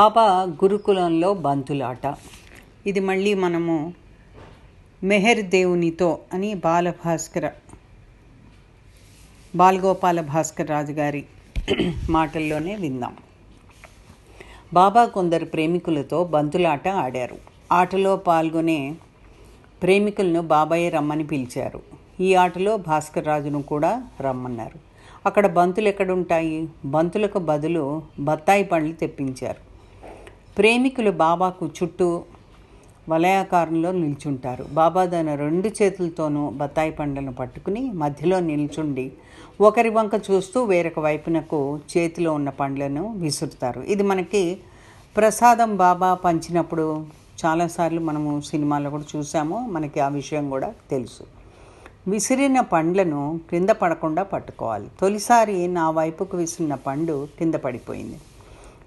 పాప గురుకులంలో బంతులాట. ఇది మళ్ళీ మనము మెహర్ దేవునితో అని బాలభాస్కర బాలగోపాల భాస్కర్ రాజు గారి మాటల్లోనే విందాం. బాబా కొందరు ప్రేమికులతో బంతులాట ఆడారు. ఆటలో పాల్గొనే ప్రేమికులను బాబాయ్ రమ్మని పిలిచారు. ఈ ఆటలో భాస్కర్ రాజును కూడా రమ్మన్నారు. అక్కడ బంతులు ఎక్కడుంటాయి? బంతులకు బదులు బత్తాయి పండ్లు తెప్పించారు. ప్రేమికులు బాబాకు చుట్టూ వలయాకారంలో నిల్చుంటారు. బాబా తన రెండు చేతులతోనూ బత్తాయి పండ్లను పట్టుకుని మధ్యలో నిల్చుండి ఒకరి వంక చూస్తూ వేరొక వైపునకు చేతిలో ఉన్న పండ్లను విసురుతారు. ఇది మనకి ప్రసాదం బాబా పంచినప్పుడు చాలాసార్లు మనము సినిమాలో కూడా చూసాము. మనకి ఆ విషయం కూడా తెలుసు. విసిరిన పండ్లను క్రింద పడకుండా పట్టుకోవాలి. తొలిసారి నా వైపుకు విసిరిన పండు కింద పడిపోయింది.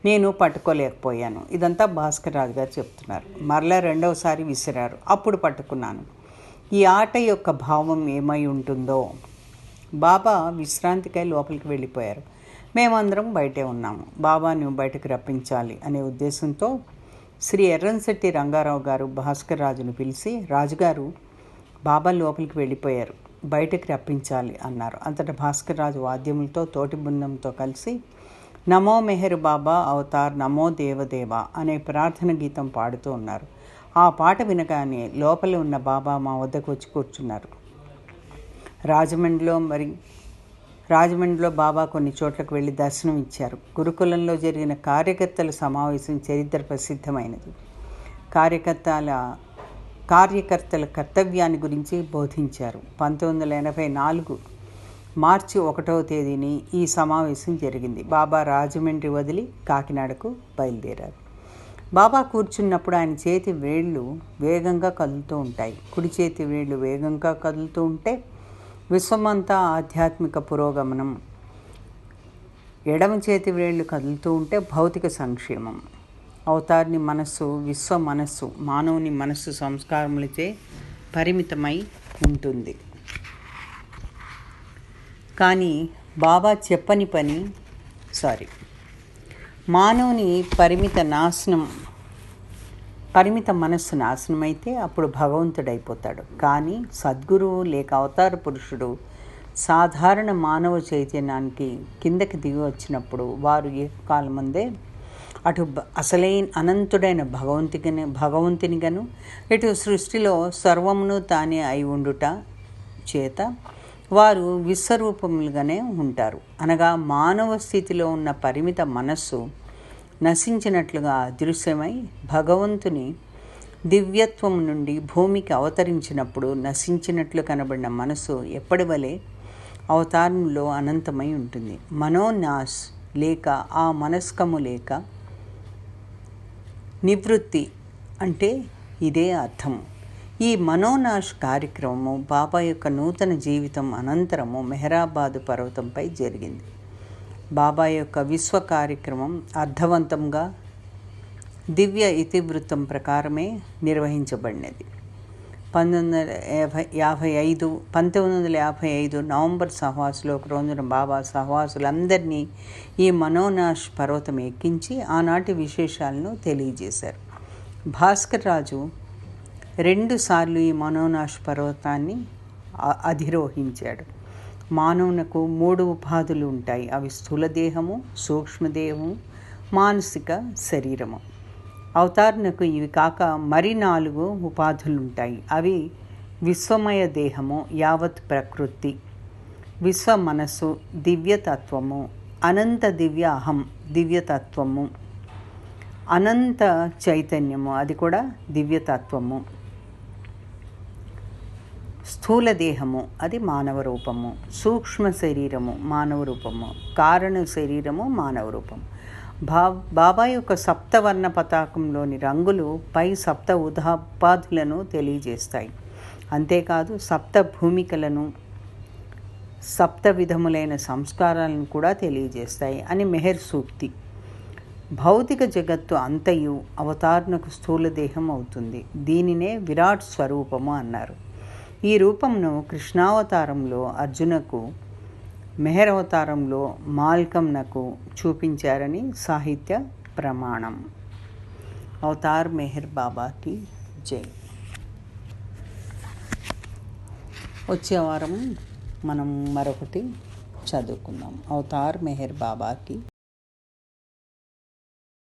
నేను పట్టుకోలేకపోయాను. ఇదంతా భాస్కర్ రాజు గారు చెప్తున్నారు. మరలా రెండవసారి విసిరారు. అప్పుడు పట్టుకున్నాను. ఈ ఆట యొక్క భావం ఏమై ఉంటుందో? బాబా విశ్రాంతికై లోపలికి వెళ్ళిపోయారు. మేమందరం బయటే ఉన్నాము. బాబాను బయటకు రప్పించాలి అనే ఉద్దేశంతో శ్రీ ఎర్రంశెట్టి రంగారావు గారు భాస్కర్ రాజును పిలిచి రాజుగారు బాబా లోపలికి వెళ్ళిపోయారు. బయటకు రప్పించాలి అన్నారు. అంతటా భాస్కర్ రాజు వాద్యములతో తోటి బృందంతో కలిసి నమో మెహర్ బాబా అవతార్ నమో దేవదేవ అనే ప్రార్థన గీతం పాడుతూ ఉన్నారు. ఆ పాట వినగానే లోపల ఉన్న బాబా మా వద్దకు వచ్చి కూర్చున్నారు. రాజమండ్రిలో మరి రాజమండ్రిలో బాబా కొన్ని చోట్లకు వెళ్ళి దర్శనం ఇచ్చారు. గురుకులంలో జరిగిన కార్యకర్తల సమావేశం చరిత్ర ప్రసిద్ధమైనది. కార్యకర్తల కార్యకర్తల కర్తవ్యాన్ని గురించి బోధించారు. పంతొమ్మిది వందల ఎనభై నాలుగు మార్చి ఒకటవ తేదీని ఈ సమావేశం జరిగింది. బాబా రాజమండ్రి వదిలి కాకినాడకు బయలుదేరారు. బాబా కూర్చున్నప్పుడు ఆయన చేతి వేళ్ళు వేగంగా కదులుతూ ఉంటాయి. కుడి చేతి వేళ్ళు వేగంగా కదులుతూ ఉంటే విశ్వమంతా ఆధ్యాత్మిక పురోగమనం. ఎడమ చేతి వేళ్ళు కదులుతూ ఉంటే భౌతిక సంక్షేమం. అవతారిని మనస్సు విశ్వ మనస్సు మానవుని మనస్సు సంస్కారములచే పరిమితమై ఉంటుంది. కానీ బాబా చెప్పని పని సారీ. మానవుని పరిమిత నాశనం పరిమిత మనస్సు నాశనం అయితే అప్పుడు భగవంతుడైపోతాడు. కానీ సద్గురువు లేక అవతార పురుషుడు సాధారణ మానవ చైతన్యానికి కిందకి దిగి వచ్చినప్పుడు వారు కాలం ముందే అటు అసలైన అనంతుడైన భగవంతుని భగవంతునిగాను ఇటు సృష్టిలో సర్వమును తానే అయి ఉండుట చేత వారు విశ్వరూపములుగానే ఉంటారు. అనగా మానవ స్థితిలో ఉన్న పరిమిత మనస్సు నశించినట్లుగా అదృశ్యమై భగవంతుని దివ్యత్వం నుండి భూమికి అవతరించినప్పుడు నశించినట్లు కనబడిన మనసు ఎప్పటి వలె అవతారంలో అనంతమై ఉంటుంది. మనోనాస్ లేక ఆ మనస్కము లేక నివృత్తి అంటే ఇదే అర్థం. ఈ మనోనాష్ కార్యక్రమము బాబా యొక్క నూతన జీవితం అనంతరము మెహరాబాదు పర్వతంపై జరిగింది. బాబా యొక్క విశ్వ కార్యక్రమం అర్థవంతంగా దివ్య ఇతివృత్తం ప్రకారమే నిర్వహించబడినది. పంతొమ్మిది వందల యాభై యాభై ఐదు పంతొమ్మిది వందల యాభై ఐదు నవంబర్ సహవాసులో ఒక రోజున బాబా సహవాసులందరినీ ఈ మనోనాష్ పర్వతం ఎక్కించి ఆనాటి విశేషాలను తెలియజేశారు. భాస్కర్ రాజు రెండుసార్లు ఈ మనోనాశ పర్వతాన్ని అధిరోహించాడు. మానవునకు మూడు ఉపాధులు ఉంటాయి. అవి స్థూలదేహము సూక్ష్మదేహము మానసిక శరీరము. అవతారణకు ఇవి కాక మరి నాలుగు ఉపాధులు ఉంటాయి అవి విశ్వమయ దేహము యావత్ ప్రకృతి విశ్వ మనస్సు దివ్యతత్వము అనంత దివ్య అహం దివ్యతత్వము అనంత చైతన్యము అది కూడా దివ్యతత్వము. స్థూల దేహము అది మానవ రూపము సూక్ష్మ శరీరము మానవ రూపము కారణ శరీరము మానవ రూపము బా బాబా యొక్క సప్తవర్ణ పతాకంలోని రంగులు పై సప్త ఉదాపాధులను తెలియజేస్తాయి. అంతేకాదు సప్త భూమికలను సప్త విధములైన సంస్కారాలను కూడా తెలియజేస్తాయి అని మెహర్ సూక్తి. భౌతిక జగత్తు అంతయు అవతారణకు స్థూల దేహం అవుతుంది. దీనినే విరాట్ స్వరూపము అన్నారు. ఈ రూపంను కృష్ణావతారంలో అర్జునకు మెహర్ అవతారంలో మాల్కంనకు చూపించారని సాహిత్య ప్రమాణం. అవతార్ మెహర్ బాబాకి జై. వచ్చే వారం మనం మరొకటి చదువుకుందాం. అవతార్ మెహర్ బాబాకి